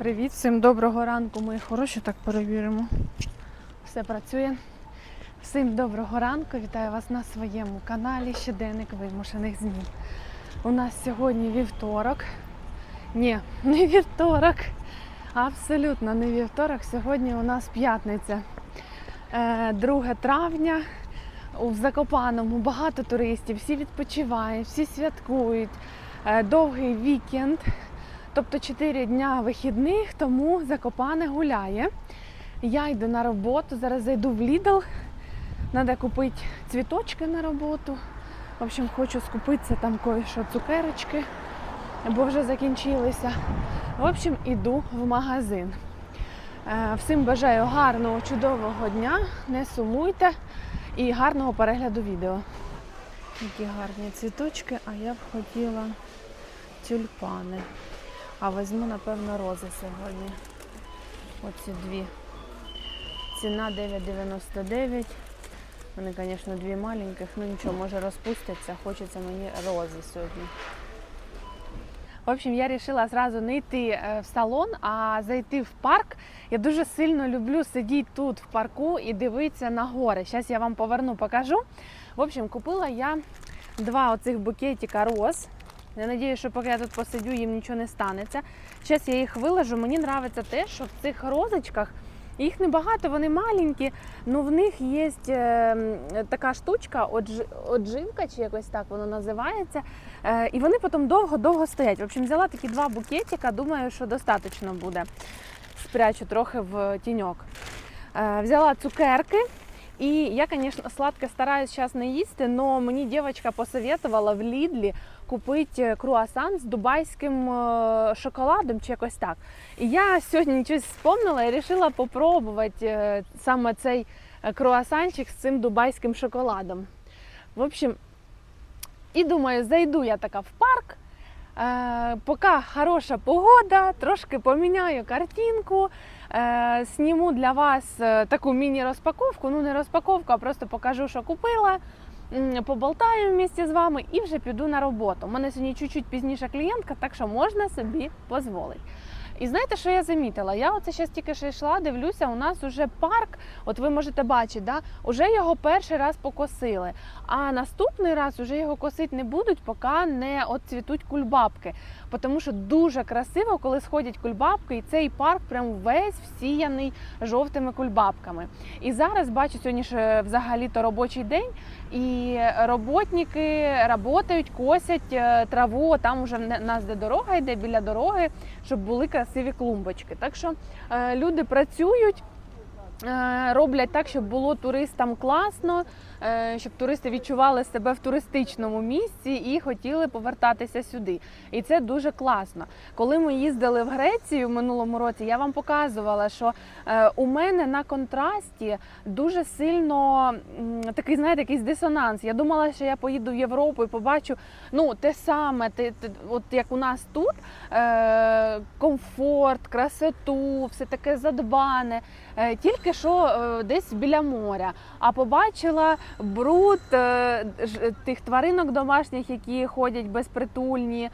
привіт, всім доброго ранку, мої хороші, так перевіримо. Все працює. Всім доброго ранку, вітаю вас на своєму каналі Щоденник вимушених змін. У нас сьогодні вівторок. Ні, не вівторок. Абсолютно не вівторок. Сьогодні у нас п'ятниця. Е, 2 травня. У Закопаному багато туристів, всі відпочивають, всі святкують. Е, Довгий вікенд. Тобто 4 дня вихідних, тому Закопане гуляє. Я йду на роботу, зараз зайду в Lidl. Треба купити цвіточки на роботу. В общем, хочу скупитися там кое-що цукерочки, бо вже закінчилися. В общем, іду в магазин. Е, Всім бажаю гарного, чудового дня, не сумуйте і гарного перегляду відео. Які гарні цвіточки, а я б хотіла тюльпани. А візьму, напевно, рози сьогодні. Оці дві. Ціна 9,99. Вони, звісно, дві маленьких, ну нічого, може розпустяться. Хочеться мені рози сьогодні. В общем, я вирішила зразу не йти е, в салон, а зайти в парк. Я дуже сильно люблю сидіти тут в парку і дивитися на гори. Зараз я вам поверну, покажу. В общем, купила я два оцих букетика роз. Я сподіваюся, що поки я тут посидю, їм нічого не станеться. Зараз я їх виложу. Мені подобається те, що в цих розочках їх небагато, вони маленькі, але в них є е, така штучка, одживка, чи якось так воно називається. Е, і вони потім довго-довго стоять. В общем, взяла такі два букетика, думаю, що достатньо буде. Спрячу трохи в тіньок. Е, взяла цукерки. І я, звісно, сладке стараюсь зараз не їсти, але мені дівчинка посоветувала в Лідлі купити круасан з дубайським е, шоколадом чи якось так. І я сьогодні щось вспомнила і вирішила спробувати е, саме цей круасанчик з цим дубайським шоколадом. В общем, і думаю, зайду я така в парк. Поки хороша погода, трошки поміняю картинку, е, сніму для вас е, таку міні-розпаковку. Ну, не розпаковку, а просто покажу, що купила. Поболтаю в місті з вами і вже піду на роботу. У мене сьогодні чуть-чуть пізніша клієнтка, так що можна собі дозволити. І знаєте, що я замітила? Я оце зараз тільки що йшла, дивлюся, у нас уже парк, от ви можете бачити, да, уже його перший раз покосили. А наступний раз уже його косити не будуть, поки не отцвітуть кульбабки. Тому що дуже красиво, коли сходять кульбабки, і цей парк прям весь всіяний жовтими кульбабками. І зараз бачу сьогодні ж взагалі-то робочий день, і роботники працюють, косять е, траву. Там уже в нас де дорога йде біля дороги, щоб були красиві клумбочки. Так що е, люди працюють. Е, Роблять так, щоб було туристам класно, е, щоб туристи відчували себе в туристичному місці і хотіли повертатися сюди. І це дуже класно. Коли ми їздили в Грецію в минулому році, я вам показувала, що е, у мене на контрасті дуже сильно такий, знаєте, якийсь дисонанс. Я думала, що я поїду в Європу і побачу ну, те саме, те, те- от як у нас тут, комфорт, красоту, все таке задбане. Е, тільки що е, десь біля моря, а побачила бруд е, ж- тих тваринок домашніх, які ходять безпритульні,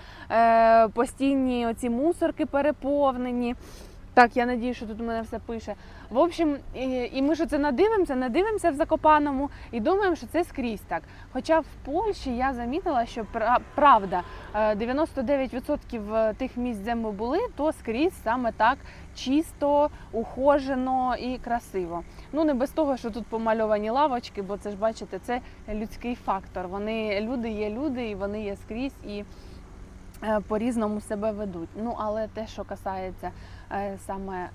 постійні оці мусорки переповнені. Так, я надію, що тут у мене все пише. В общем, і, ми що це надивимося, надивимося в Закопаному і думаємо, що це скрізь так. Хоча в Польщі я замітила, що пра- правда, е, 99% тих місць, де ми були, то скрізь саме так чисто, ухожено і красиво. Ну не без того, що тут помальовані лавочки, бо це ж бачите, це людський фактор. Вони люди є люди, і вони є скрізь і е, по-різному себе ведуть. Ну але те, що касається е, саме е,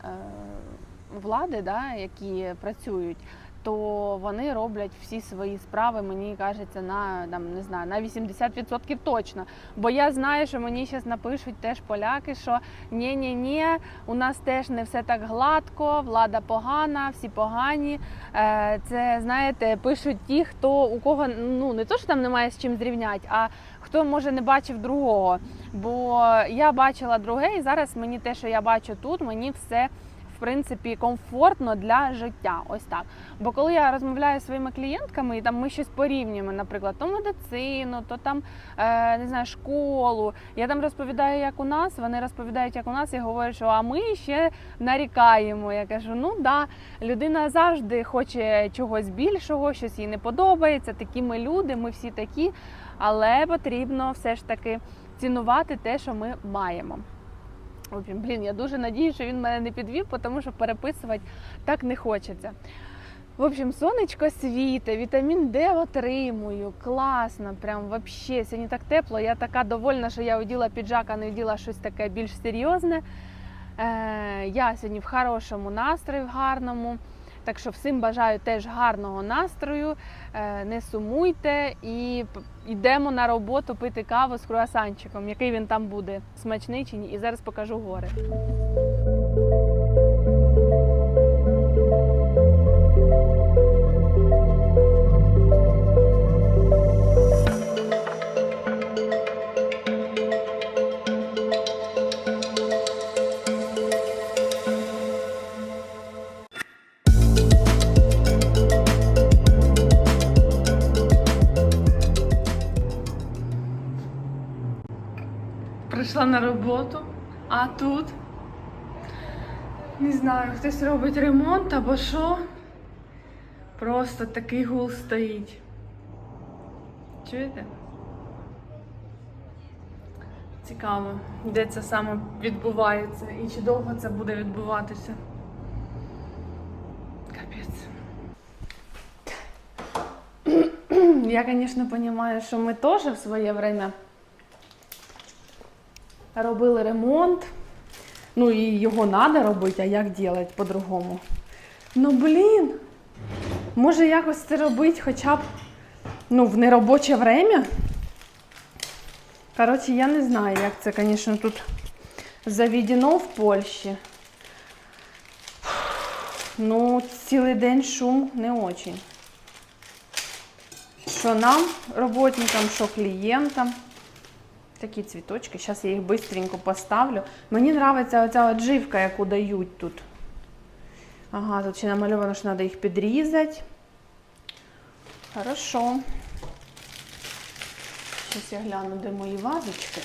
влади, да, які працюють. То вони роблять всі свої справи, мені кажеться, на там не знаю, на 80% точно. Бо я знаю, що мені зараз напишуть теж поляки, що ні ні ні у нас теж не все так гладко, влада погана, всі погані. Е, Це знаєте, пишуть ті, хто у кого ну не то, що там немає з чим зрівняти, а хто може не бачив другого. Бо я бачила друге, і зараз мені те, що я бачу тут, мені все принципі комфортно для життя. Ось так. Бо коли я розмовляю зі своїми клієнтками, і там ми щось порівнюємо, наприклад, то медицину, то там е, не знаю, школу. Я там розповідаю, як у нас, вони розповідають, як у нас, і говорять, що а ми ще нарікаємо. Я кажу, ну да, людина завжди хоче чогось більшого, щось їй не подобається. Такі ми люди, ми всі такі, але потрібно все ж таки цінувати те, що ми маємо. Блін, я дуже надію, що він мене не підвів, тому що переписувати так не хочеться. В общем, сонечко світе, вітамін Д отримую. Класно, прям вообще. Сьогодні так тепло. Я така довольна, що я оділа піджак, а не оділа щось таке більш серйозне. Е, я сьогодні в хорошому настрої, в гарному. Так що всім бажаю теж гарного настрою, е, не сумуйте і йдемо на роботу пити каву з круасанчиком, який він там буде, смачний чи ні. І зараз покажу гори. Прийшла на роботу, а тут не знаю, хтось робить ремонт або що. Просто такий гул стоїть. Чуєте? Цікаво, де це саме відбувається і чи довго це буде відбуватися. Капець. Я, звісно, розумію, що ми теж в своє время робили ремонт. Ну і його треба робити, а як робити по-другому? Ну блін. Може якось це робити хоча б ну, в неробоче время? Коротше, я не знаю, як це, звісно, тут заведено в Польщі. Ну, цілий день шум не очень. Що нам, роботникам, що клієнтам. Такі цвіточки. Зараз я їх швидко поставлю. Мені подобається оця от живка, яку дають тут. Ага, тут ще намальовано, що треба їх підрізати. Хорошо. Зараз я гляну, де мої вазочки.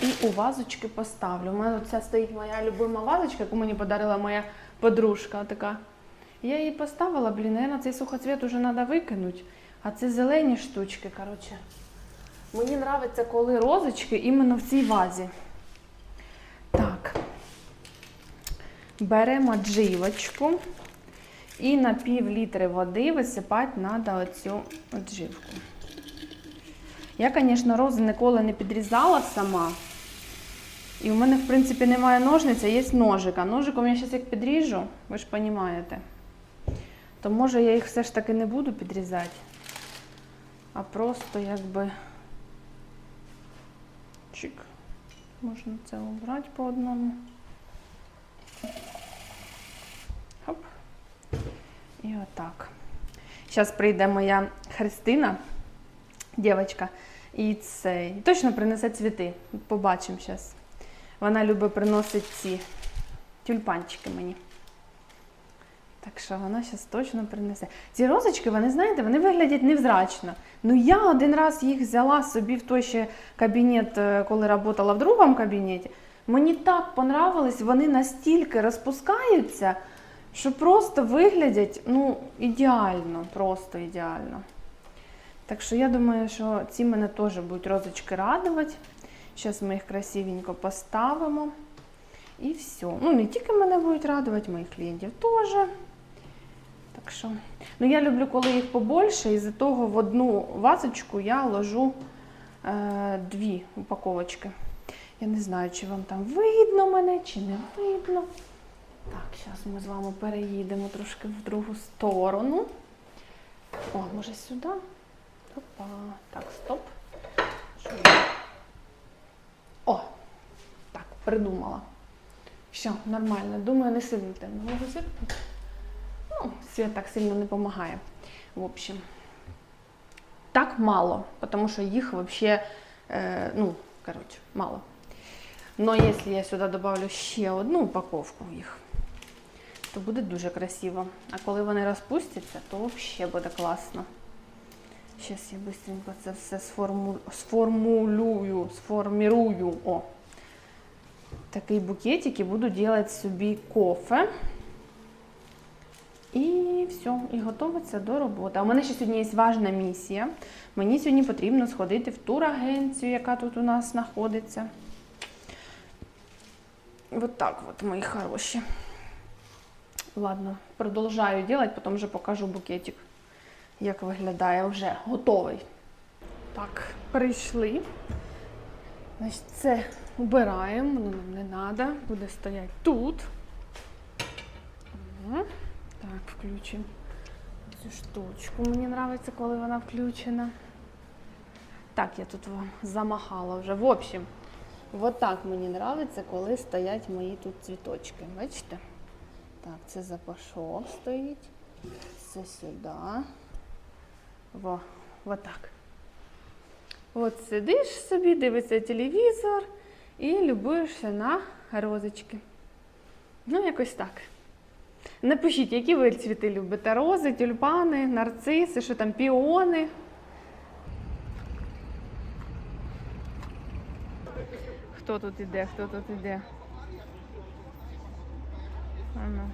І у вазочки поставлю. У мене тут стоїть моя любима вазочка, яку мені подарила моя подружка. Така. Я її поставила, блін, наверное, цей сухоцвіт уже треба викинути. А це зелені штучки, коротше. Мені подобається, коли розочки іменно в цій вазі. Так. Беремо дживочку і на пів літри води висипати треба оцю дживку. Я, звісно, рози ніколи не підрізала сама. І в мене, в принципі, немає ножниць, а є ножик. А ножиком я зараз як підріжу, ви ж розумієте, то може я їх все ж таки не буду підрізати, а просто якби чик. Можна це обрати по одному. Хоп. І отак. Зараз прийде моя Христина, дівчинка, і це точно принесе цвіти. Побачимо зараз. Вона любить приносити ці тюльпанчики мені. Так що вона зараз точно принесе. Ці розочки, вони, знаєте, вони виглядять невзрачно. Ну я один раз їх взяла собі в той ще кабінет, е, коли працювала в другому кабінеті. Мені так понравилось, вони настільки розпускаються, що просто виглядять ну, ідеально, просто ідеально. Так що я думаю, що ці мене теж будуть розочки радувати. Зараз ми їх красивенько поставимо. І все. Ну, не тільки мене будуть радувати, моїх клієнтів теж. Так що, ну я люблю, коли їх побольше, і за того в одну вазочку я ложу е, дві упаковочки. Я не знаю, чи вам там видно мене, чи не видно. Так, зараз ми з вами переїдемо трошки в другу сторону. О, може сюди? Опа. Так, стоп. О! Так, придумала. Все, нормально. Думаю, не сильно темно. Можу світло? Світ так сильно не допомагає. В общем, так мало, тому що їх взагалі, е, ну, коротше, мало. Но якщо я сюди додавлю ще одну упаковку їх, то буде дуже красиво. А коли вони розпустяться, то взагалі буде класно. Зараз я швидко це все сформу... сформулюю, сформірую. О. Такий букетик і буду робити собі кофе. І все, і готуватися до роботи. А у мене ще сьогодні є важна місія. Мені сьогодні потрібно сходити в турагенцію, яка тут у нас знаходиться. Вот так вот, мої хороші. Ладно, продовжаю робити, потім вже покажу букетик, як виглядає вже готовий. Так, прийшли. Значить, це убираємо, воно нам не треба, буде стояти тут. Ага. Так, включимо цю штучку. Мені подобається, коли вона включена. Так, я тут вам замахала вже. В общем, вот так мені подобається, коли стоять мої тут цвіточки. Бачите? Так, це запашок стоїть. Це сюди. Во, вот так. От сидиш собі, дивишся телевізор і любуєшся на розочки. Ну, якось так. Напишіть, які ви цвіти любите: рози, тюльпани, нарциси, що там, піони. Хто тут іде, хто тут іде? Ану.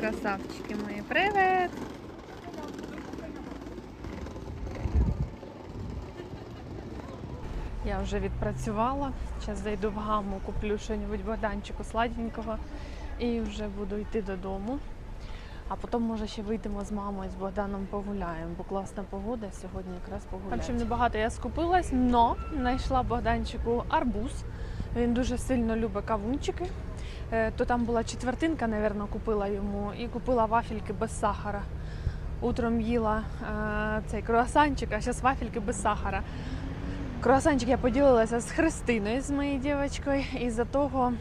Красавчики мої, привет! Я вже відпрацювала. Зараз зайду в гаму, куплю щось Богданчику сладенького і вже буду йти додому. А потім, може, ще вийдемо з мамою, з Богданом погуляємо, бо класна погода сьогодні якраз погуляємо. В общем, небагато я скупилась, но знайшла Богданчику арбуз. Він дуже сильно любить кавунчики. Е, То там була четвертинка, напевно, купила йому, і купила вафельки без сахара. Утром їла е, цей круасанчик, а зараз вафельки без сахара. Круасанчик я поділилася з Христиною, з моєю дівчинкою, і за того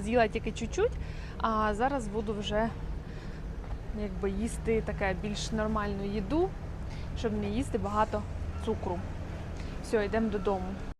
з'їла тільки чуть-чуть, а зараз буду вже якби їсти таке більш нормальну їду, щоб не їсти багато цукру. Все, йдемо додому.